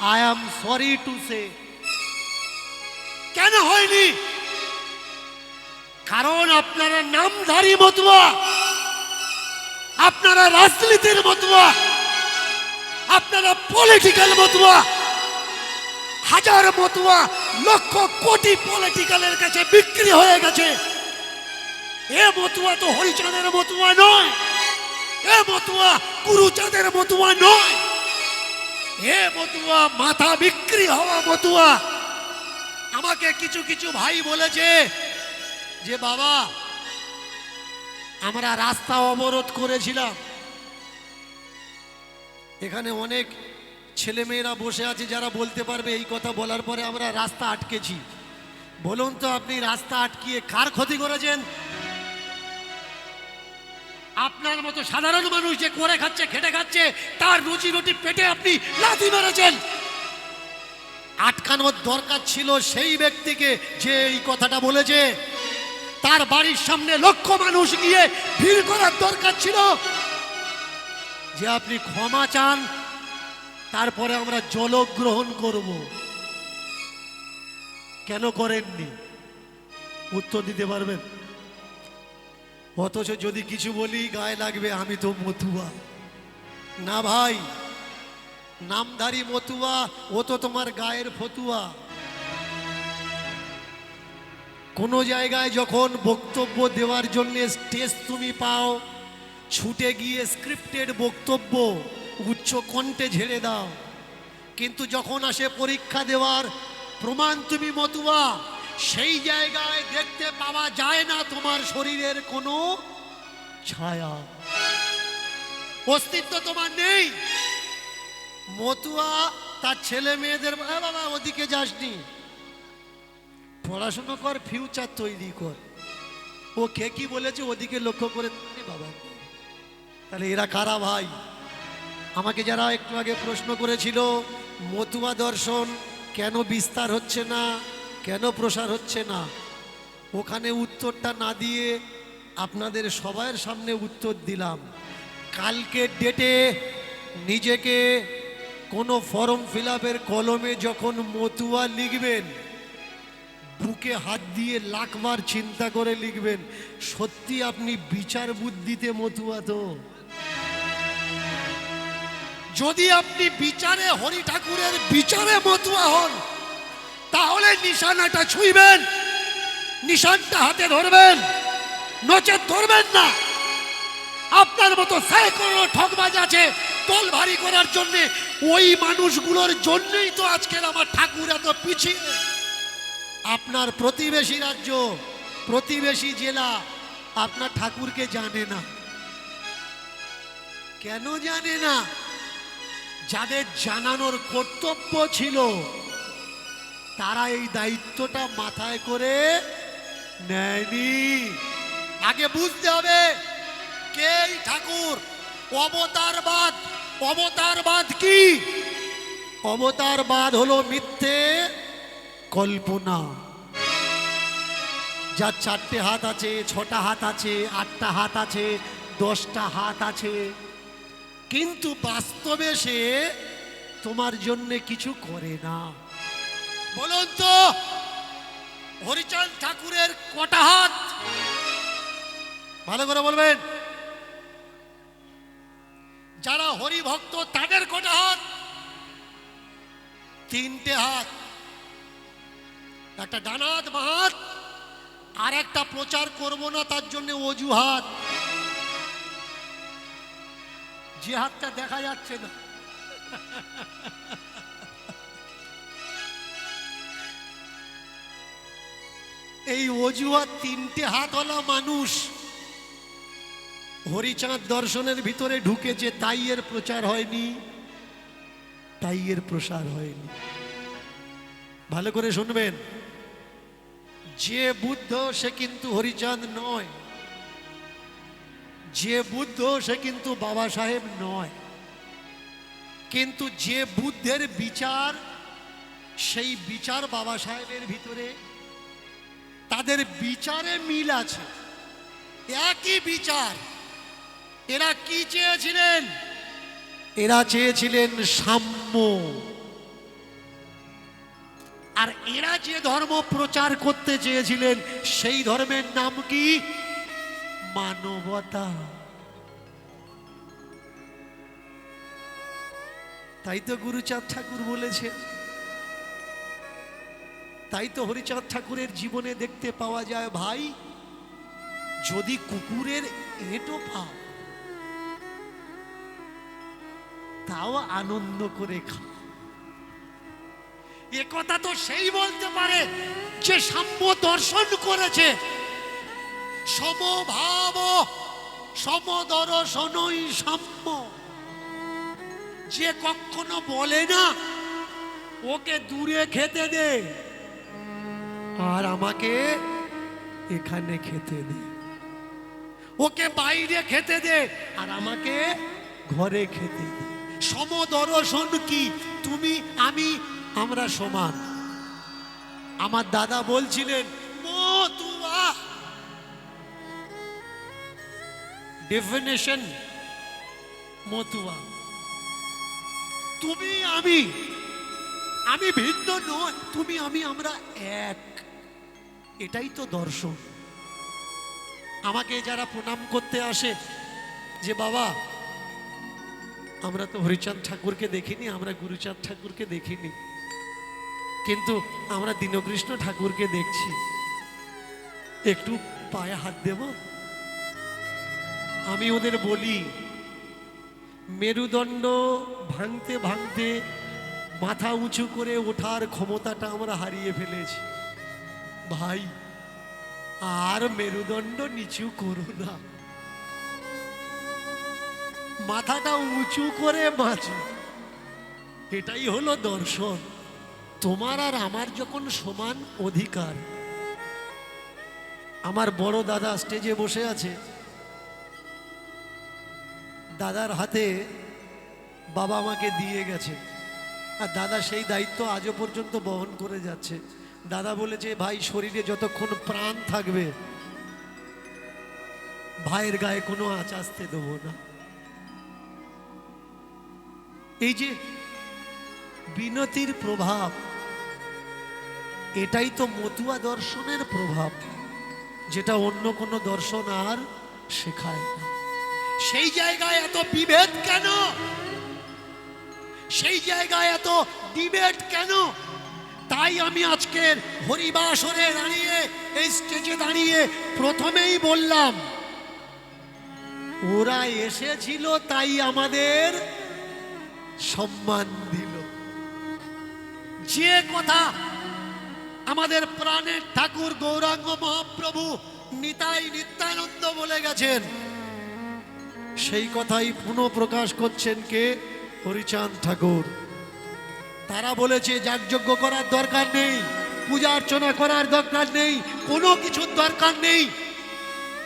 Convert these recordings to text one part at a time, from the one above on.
I am sorry to say কেন হয়নি? কারণ আপনারা নামধারী মতুয়া। আপনারা রাজনীতির মতুয়া। আপনারা পলিটিক্যাল মতুয়া। হাজার মতুয়া, লক্ষ কোটি পলিটিক্যালের কাছে বিক্রি হয়ে গেছে। এ মতুয়া তো হরিচাঁদের মতুয়া নয়। এ মতুয়া গুরুচাঁদের মতুয়া নয়। এ মতুয়া মাথা বিক্রি হওয়া মতুয়া আমাকে কিছু কিছু ভাই বলেছে যে, বাবা, আমরা রাস্তা অবরোধ করেছিলাম। এখানে অনেক ছেলেমেয়েরা বসে আছে যারা বলতে পারবে এই কথা বলার পরে আমরা রাস্তা আটকেছি। বলুন তো, আপনি রাস্তা আটকিয়ে কার ক্ষতি করেছেন? আপনার মতো সাধারণ মানুষ যে করে খাচ্ছে, খেটে খাচ্ছে, তার রুজি রুটি পেটে আপনি লাথি মেরেছেন। আটকানোর দরকার ছিল সেই ব্যক্তিকে যে এই কথাটা বলেছে। তার বাড়ির সামনে লক্ষ মানুষ গিয়ে ভিড় করার দরকার ছিল। যে আপনি ক্ষমা চান, তারপরে আমরা জলগ্রহণ করব। কেন করেননি? উত্তর দিতে পারবেন? অথচ যদি কিছু বলি, গায়ে লাগবে, আমি তো মতুয়া। না ভাই, নামধারী মতুয়া, ও তো তোমার গায়ের ফতুয়া। কোনো জায়গায় যখন বক্তব্য দেওয়ার জন্য স্টেজ তুমি পাও, ছুটে গিয়ে স্ক্রিপ্টেড বক্তব্য উচ্চ কণ্ঠে ঝেড়ে দাও। কিন্তু যখন আসে পরীক্ষা দেওয়ার, প্রমাণ তুমি মতুয়া। সেই জায়গায় দেখতে পাওয়া যায় না তোমার শরীরের কোনো ছায়া। অস্তিত্ব তোমার নেই। মতুয়া, তার ছেলে মেয়েদের, "এ বাবা, ওদিকে যাসনি। পড়াশুনো কর ফিউচার তৈরি কর। ও কে কি বলেছে ওদিকে লক্ষ্য করে বাবা, তাহলে এরা কারা ভাই? আমাকে যারা একটু আগে প্রশ্ন করেছিল, মতুয়া দর্শন কেন বিস্তার হচ্ছে না? কেন প্রসার হচ্ছে না? ওখানে উত্তরটা না দিয়ে আপনাদের সবার সামনে উত্তর দিলাম। কালকের ডেটে নিজেকে কোনো ফর্ম ফিল কলমে যখন মতুয়া লিখবেন, বুকে হাত দিয়ে লাখবার চিন্তা করে লিখবেন, সত্যি আপনি বিচার বুদ্ধিতে মতুয়া তো? যদি আপনি বিচারে হরি ঠাকুরের বিচারে মতুয়া হন তাহলে নিশানাটা ছুঁইবেন, নিশানটা হাতে ধরবেন, নচেত ধরবেন না। আপনার মতো সাইকোনো ঠকবাজ আছে তোল ভারী করার জন্য, ওই মানুষগুলোর জন্যই তো আজকের আমার ঠাকুর এত পিছিয়ে। আপনার প্রতিবেশী রাজ্য, প্রতিবেশী জেলা, আপনার ঠাকুরকে জানে না। কেন জানে না? যাদের জানানোর কর্তব্য ছিল তারা এই দায়িত্বটা মাথায় করে নেয়নি। আগে বুঝতে হবে কে ঠাকুর? অবতারবাদ। অবতারবাদ কি? অবতারবাদ হলো মিথ্যে কল্পনা। যার চারটে হাত আছে, ছটা হাত আছে, আটটা হাত আছে, দশটা হাত আছে। কিন্তু বাস্তবে সে তোমার জন্যে কিছু করে না। বলুন তো হরিচাঁদ ঠাকুরের কটা হাত? ভালো করে বলবেন। যারা হরি ভক্ত তাদের কটা হাত? তিনটে হাত। একটা ডানাত বাহাত, আর একটা প্রচার করব না, তার জন্য অজুহাত। যে হাতটা দেখা যাচ্ছে না। এই অজুহাত তিনটে হাতওয়ালা মানুষ হরিচাঁদ দর্শনের ভিতরে ঢুকেছে তাই এর প্রচার হয়নি তাই এর প্রসার হয়নি। ভালো করে শুনবেন। যে বুদ্ধ সে কিন্তু হরিচাঁদ নয়। যে বুদ্ধ সে কিন্তু বাবা সাহেব নয়। কিন্তু যে বুদ্ধের বিচার, সেই বিচার বাবা সাহেবের ভিতরে তাদের বিচারে মিল আছে। একই বিচার। এরা কি চেয়েছিলেন? এরা চেয়েছিলেন সাম্য। আর এরা যে ধর্ম প্রচার করতে চেয়েছিলেন, সেই ধর্মের নাম কি? মানবতা। তাই তো গুরুচাঁদ ঠাকুর বলেছেন তাই তো হরিচাঁদ ঠাকুরের জীবনে দেখতে পাওয়া যায়, ভাই, যদি কুকুরের এঁটো পাও, তাও আনন্দ করে খাও। এ কথা তো সেই বলতে পারে যে সাম্য দর্শন করেছে। সমভাব, সমদর্শনই সাম্য। যে কখনো বলে না, ওকে দূরে খেতে দে। আর আমাকে এখানে খেতে দে। ওকে বাইরে খেতে দে আর আমাকে ঘরে খেতে দে। সমদর্শন কি? তুমি, আমি, আমরা সমান। আমার দাদা বলছিলেন ডেফিনেশন মতুয়া তুমি, আমি। আমি ভিন্ন নয়, তুমি, আমি, আমরা এক। এটাই তো দর্শন। আমাকে যারা প্রণাম করতে আসে, যে বাবা, আমরা তো হরিচাঁদ ঠাকুরকে দেখিনি, আমরা গুরুচাঁদ ঠাকুরকে দেখিনি। কিন্তু আমরা দীনকৃষ্ণ ঠাকুরকে দেখছি। একটু পায়ে হাত দেব? আমি ওদের বলি, মেরুদণ্ড ভাঙতে ভাঙতে মাথা উঁচু করে ওঠার ক্ষমতাটা আমরা হারিয়ে ফেলেছি। ভাই, আর মেরুদণ্ড নিচু করো না। মাথাটা উঁচু করে বাঁচো। এটাই হলো দর্শন। তোমার আর আমার যখন সমান অধিকার। আমার বড় দাদা স্টেজে বসে আছে। দাদার হাতে বাবা আমাকে দিয়ে গেছে। আর দাদা সেই দায়িত্ব আজও পর্যন্ত বহন করে যাচ্ছে। দাদা বলেছে ভাই, শরীরে যতক্ষণ প্রাণ থাকবে, ভাইয়ের গায়ে কোনো আঁচ আসতে দেবো না। এই যে বিনতির প্রভাব, এটাই তো মতুয়া দর্শনের প্রভাব, যেটা অন্য কোনো দর্শন আর শেখায় না। সেই জায়গায় এত বিভেদ কেন? সেই জায়গায় এত ডিবেট কেন? তাই আমি আজকের হরিবাসরে দাঁড়িয়ে, এই স্টেজে দাঁড়িয়ে প্রথমেই বললাম, ওরা এসেছিল তাই আমাদের সম্মান দিল। যে কথা আমাদের প্রাণের ঠাকুর গৌরাঙ্গ মহাপ্রভু নিতাই নিত্যানন্দ বলে গেছেন, সেই কথাই পুনঃ প্রকাশ করছেন কে? হরিচাঁদ ঠাকুর। তারা বলেছে, যাগযজ্ঞ করার দরকার নেই, পূজা অর্চনা করার দরকার নেই, কোনো কিছুর দরকার নেই।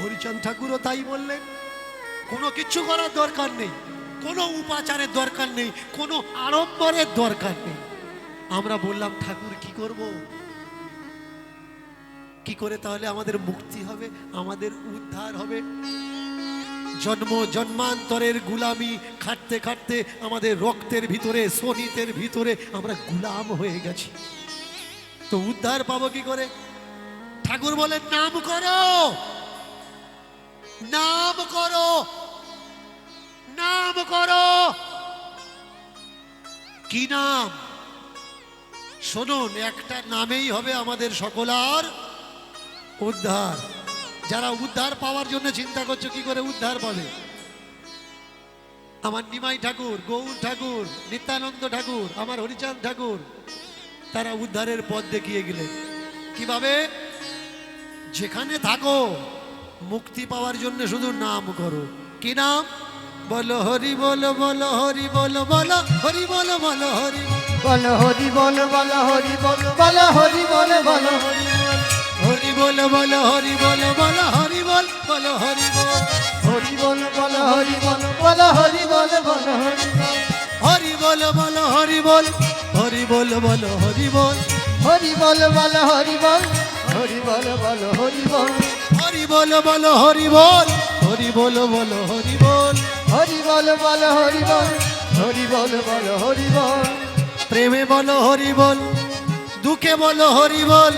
হরিচন্দ ঠাকুরও তাই বললেন, কোনো কিছু করার দরকার নেই, কোনো উপাচারের দরকার নেই, কোনো আড়ম্বরের দরকার নেই। আমরা বললাম, ঠাকুর, কি করব? কি করে তাহলে আমাদের মুক্তি হবে, আমাদের উদ্ধার হবে? জন্ম জন্মান্তরের গুলামি খাটতে খাটতে আমাদের রক্তের ভিতরে শনিতের ভিতরে আমরা গুলাম হয়ে গেছি। তো উদ্ধার পাবো কি করে? ঠাকুর বলে নাম করো! নাম করো! নাম করো! কি নাম? শুনুন, একটা নামেই হবে আমাদের সকলার উদ্ধার। যারা উদ্ধার পাওয়ার জন্য চিন্তা করছ, কি করে উদ্ধার পাবে? আমার নিমাই ঠাকুর, গৌর ঠাকুর, নিত্যানন্দ ঠাকুর, আমার হরিচাঁদ ঠাকুর, তারা উদ্ধারের পথ দেখিয়ে গেলেন কীভাবে? যেখানে থাকো, মুক্তি পাওয়ার জন্য শুধু নাম করো। কি নাম? বলো হরি, বলো বলো হরি, বলো বলো হরি, বলো বলো হরি। বলো। হরি, বল, বলো হরি, বল, বলো হরি, বল, বলো হরি। বল হরি বলো বলো হরি বলো বলো হরি বল বলো হরি বল হরি বল বলো হরি বল বলো হরি বল বলো হরি বল হরি বল বলো হরি বল হরি বল বলো হরি বল হরি বল বলো হরি বল হরি বল বলো হরি বল হরি বল বলো হরি বল হরি বল বলো হরি বল হরি বল বলো হরি বল হরি বল বলো হরি বল প্রেমে বলো হরি বল দুঃখে বলো হরি বল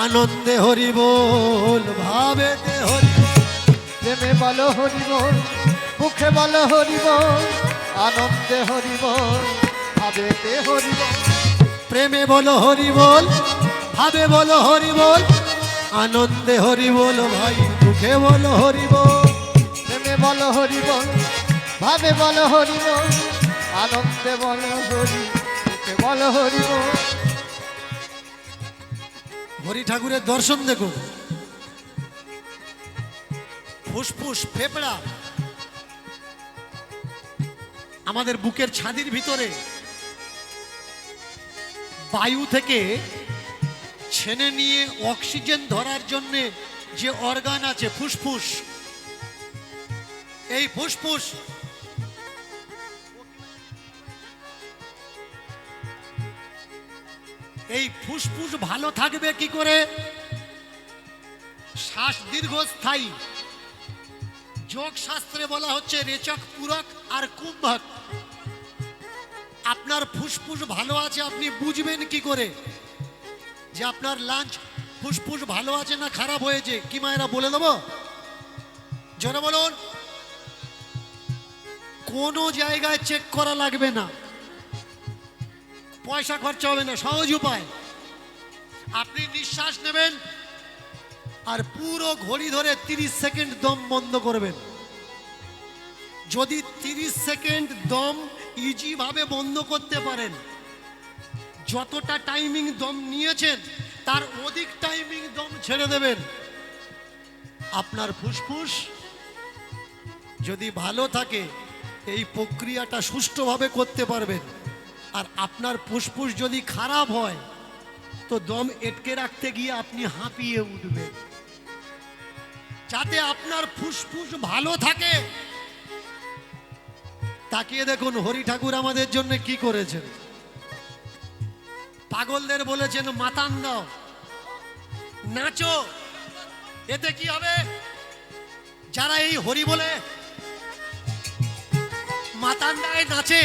আনন্দে হরি বল ভাবেতে হরি প্রেমে বলো হরি বল মুখে বলো হরি বল আনন্দে হরি বল ভাবেতে হরি বল প্রেমে বলো হরি বল ভাবে বলো হরি বল আনন্দে হরি বল ভাই দুঃখে বলো হরি বল প্রেমে বলো হরি বল ভাবে বলো হরি বল আনন্দে বলো হরি, মুখে বলো হরি বল হরি ঠাকুরের দর্শন দেখুন। ফুসফুস ফেপড়া আমাদের বুকের ছাদির ভিতরে বায়ু থেকে ছেনে নিয়ে অক্সিজেন ধরার জন্য যে অর্গান আছে ফুসফুস, এই ফুসফুস এই ফুসফুস ভালো থাকবে কি করে? শ্বাস দীর্ঘস্থায়ী। যোগ শাস্ত্রে বলা হচ্ছে রেচক, পূরক আর কুম্ভক। আপনার ফুসফুস ভালো আছে, আপনি বুঝবেন কি করে? যে আপনার লাঞ্চ ফুসফুস ভালো আছে না খারাপ হয়েছে, কি মায়েরা বলে দেবো? জোরে বলুন। কোনো জায়গায় চেক করা লাগবে না। পয়সা খরচা হবে না, সহজ উপায়। আপনি নিঃশ্বাস নেবেন আর পুরো ঘড়ি ধরে 30 সেকেন্ড দম বন্ধ করবেন। যদি 30 সেকেন্ড দম ইজি ভাবে বন্ধ করতে পারেন, যতটা টাইমিং দম নিয়েছেন, তার অধিক টাইমিং দম ছেড়ে দেবেন। আপনার ফুসফুস যদি ভালো থাকে, এই প্রক্রিয়াটা সুষ্ঠুভাবে করতে পারবেন। আর আপনার ফুসফুস যদি খারাপ হয়, তো দম এটকে রাখতে গিয়ে আপনি হাঁপিয়ে উঠবেন। যাতে আপনার ফুসফুস ভালো থাকে। তাকিয়ে দেখুন, হরি ঠাকুর আমাদের জন্য কি করেছেন। পাগলদের বলেছেন মাতান দাও, নাচো। এতে কি হবে? যারা এই হরি বলে মাতান্ডায় নাচে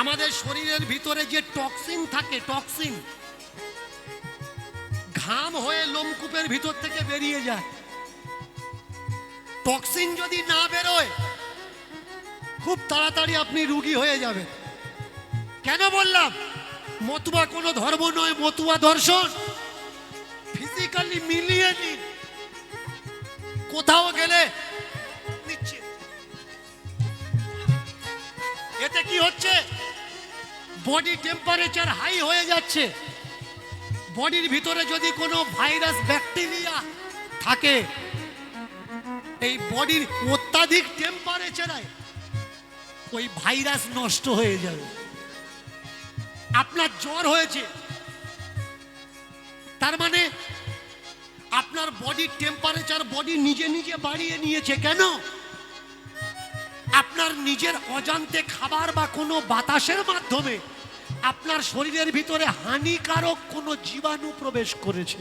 আমাদের শরীরের ভিতরে যে টক্সিন থাকে, টক্সিন, ঘাম হয়ে লোমকূপের ভিতর থেকে বেরিয়ে যায়। টক্সিন যদি না বেরোয়, খুব তাড়াতাড়ি আপনি রুগী হয়ে যাবেন। কেন বললাম? মতুয়া কোনো ধর্ম নয়, মতুয়া দর্শন। ফিজিক্যালি মিলিয়ে নিন। কোথাও গেলে নিচ্ছে এতে কি হচ্ছে? বডি টেম্পারেচার হাই হয়ে যাচ্ছে। বডির ভিতরে যদি কোনো ভাইরাস ব্যাকটেরিয়া থাকে, এই বডির অত্যাধিক টেম্পারেচারে ওই ভাইরাস নষ্ট হয়ে যাবে। আপনার জ্বর হয়েছে। তার মানে আপনার বডির টেম্পারেচার বডি নিজে নিজে বাড়িয়ে নিয়েছে। কেন? আপনার নিজের অজান্তে খাবার বা কোনো বাতাসের মাধ্যমে আপনার শরীরের ভিতরে হানিকারক কোনো জীবাণু প্রবেশ করেছে।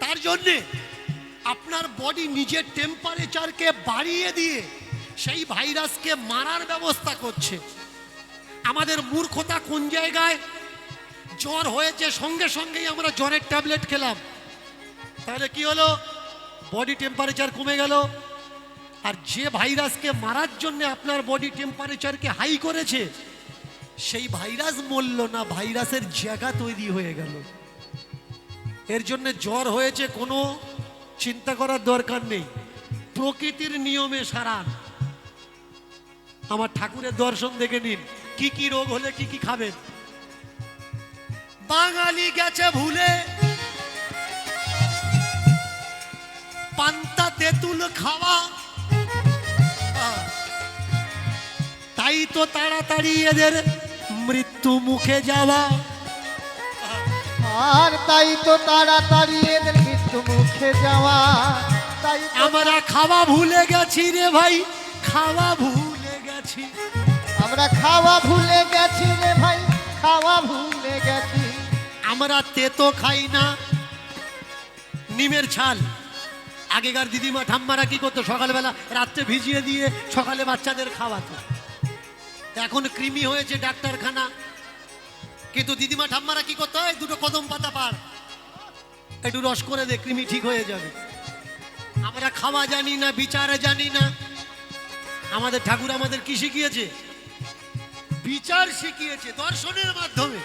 তার জন্যে আপনার বডি নিজের টেম্পারেচারকে বাড়িয়ে দিয়ে সেই ভাইরাসকে মারার ব্যবস্থা করছে। আমাদের মূর্খতা কোন জায়গায়? জ্বর হয়েছে, সঙ্গে সঙ্গেই আমরা জ্বরের ট্যাবলেট খেলাম। তাহলে কি হলো? বডি টেম্পারেচার কমে গেল। আর যে ভাইরাসকে মারার জন্য আপনার বডি টেম্পারেচারকে হাই করেছে সেই ভাইরাস মরল না, ভাইরাসের জায়গা তৈরি হয়ে গেল। এর জন্য জ্বর হয়েছে কোনো চিন্তা করার দরকার নেই। প্রকৃতির নিয়মে সারান। আমার ঠাকুরের দর্শন দেখে নিন, কি কি রোগ হলে কি কি খাবেন। বাঙালি গেছে ভুলে। পান্তা, তেঁতুল খাওয়া। তাই তো তাড়াতাড়ি এদের মৃত্যু মুখে যাওয়া আর তাই তো তাড়াতাড়ি এদের মৃত্যু মুখে যাওয়া। তাই আমরা খাওয়া ভুলে গেছি রে ভাই খাওয়া ভুলে গেছি। আমরা খাওয়া ভুলে গেছি রে ভাই খাওয়া ভুলে গেছি। আমরা তেতো খাই না। নিমের ছাল। আগেকার দিদিমা ঠাম্মারা কি করতো সকালবেলা? রাত্রে ভিজিয়ে দিয়ে সকালে বাচ্চাদের খাওয়াতো। এখন কৃমি হয়েছে ডাক্তারখানা। কিন্তু দিদিমা ঠাম্মারা কি করতে হয়? দুটো কদম পাতা পার। একটু রস করে দে, কৃমি ঠিক হয়ে যাবে। আমরা খাওয়া জানি না, বিচারে জানি না। আমাদের ঠাকুর আমাদের কি শিখিয়েছে? বিচার শিখিয়েছে দর্শনের মাধ্যমে।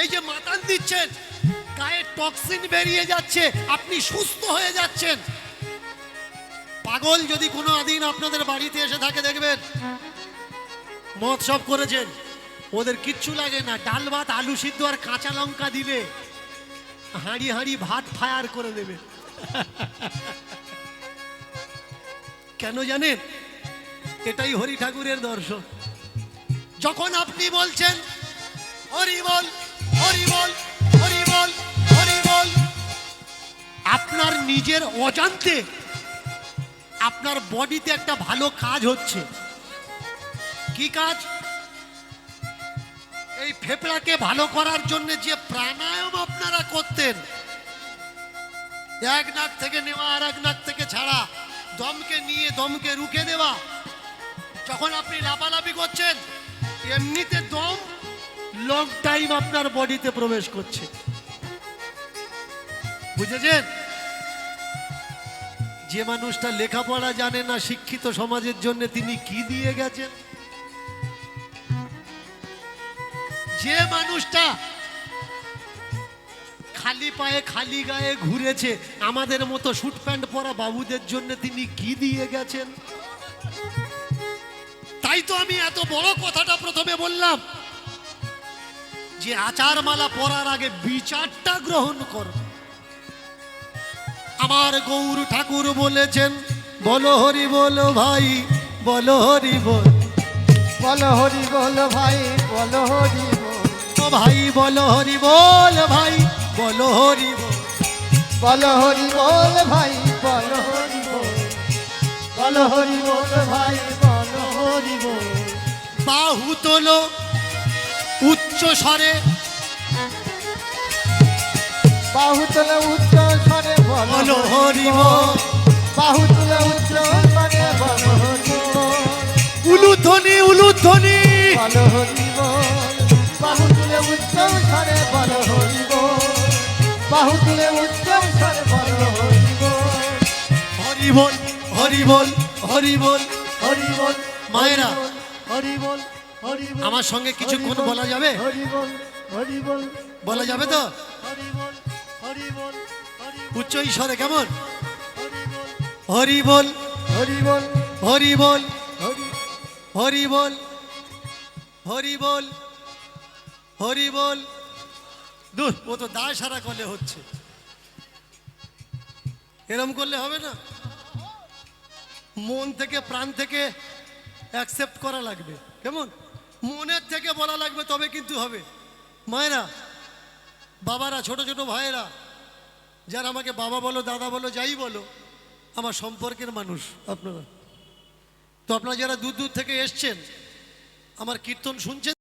এই যে মাতান দিচ্ছেন, গায়ে টক্সিন বেরিয়ে যাচ্ছে, আপনি সুস্থ হয়ে যাচ্ছেন। পাগল যদি কোনো দিন আপনাদের বাড়িতে এসে থাকে, দেখবেন মদ সব করেছেন। ওদের কিচ্ছু লাগে না। ডাল ভাত, আলু সিদ্ধ আর কাঁচা লঙ্কা দিলে হাঁড়ি হাঁড়ি ভাত ফায়ার করে দেবে। কেন জানেন? এটাই হরি ঠাকুরের দর্শন। যখন আপনি বলছেন, হরি বল হরি বল হরি বল হরি বল, আপনার নিজের অজান্তে আপনার বডিতে একটা ভালো কাজ হচ্ছে। কি কাজ? এই ফেফড়াকে ভালো করার জন্য যে প্রাণায়াম আপনারা করতেন। এক নাক থেকে নেওয়া আর এক নাক থেকে ছাড়া, দমকে নিয়ে দমকে রুখে দেওয়া। যখন আপনি লাফালাফি করছেন, এমনিতে দম লং টাইম আপনার বডিতে প্রবেশ করছে। বুঝেছেন? যে মানুষটা লেখাপড়া জানে না শিক্ষিত সমাজের জন্য তিনি কি দিয়ে গেছেন? যে মানুষটা খালি পায়ে খালি গায়ে ঘুরেছে, আমাদের মতো শুট প্যান্ট পরা বাবুদের জন্য তিনি কি দিয়ে গেছেন? তাই তো আমি এত বড় কথাটা প্রথমে বললাম যে আচার মালা পরার আগে বিচারটা গ্রহণ করো আমার গৌর ঠাকুর বলেছেন বলো হরি বলো ভাই বলো হরি বল বল হরি বল ভাই বল হরি বল ভাই বলো হরি বল ভাই বলো হরি বল বল হরি বল ভাই বল হরি বল বল হরি বল ভাই বল হরি বল বাহু তোলো উচ্চ স্বরে বাহু তুলে উচ্চ স্বরে বল বাহু তুলে উচ্চ স্বরে বল উলুধ্বনি উলুধ্বনি। বল বাহু তুলে উচ্চ স্বরে বল হরি বাহু তুলে উচ্চ স্বরে বল হরি বল হরি বল হরি বল হরি বল হরি বল মায়েরা হরি বল হরি আমার সঙ্গে কিছুক্ষণ বলা যাবে? হরি বল হরি বলা যাবে তো? উচ্চ ঈশ্বরে কেমন? হরি বল। হরি বল। হরি বল। হরি। বল। হরি বল। হরি বল। দূর ও তো দা সারা করলে হচ্ছে। এরম করলে হবে না? মন থেকে প্রাণ থেকে অ্যাকসেপ্ট করা লাগবে। কেমন? মনের থেকে বলা লাগবে তবে কিন্তু হবে। মায়েরা বাবারা ছোট ছোট ভাইয়েরা যারা আমাকে বাবা বলো, দাদা বলো, যাই বলো, আমার সম্পর্কের মানুষ আপনারা। তো আপনারা যারা দূর দূর থেকে এসছেন, আমার কীর্তন শুনছেন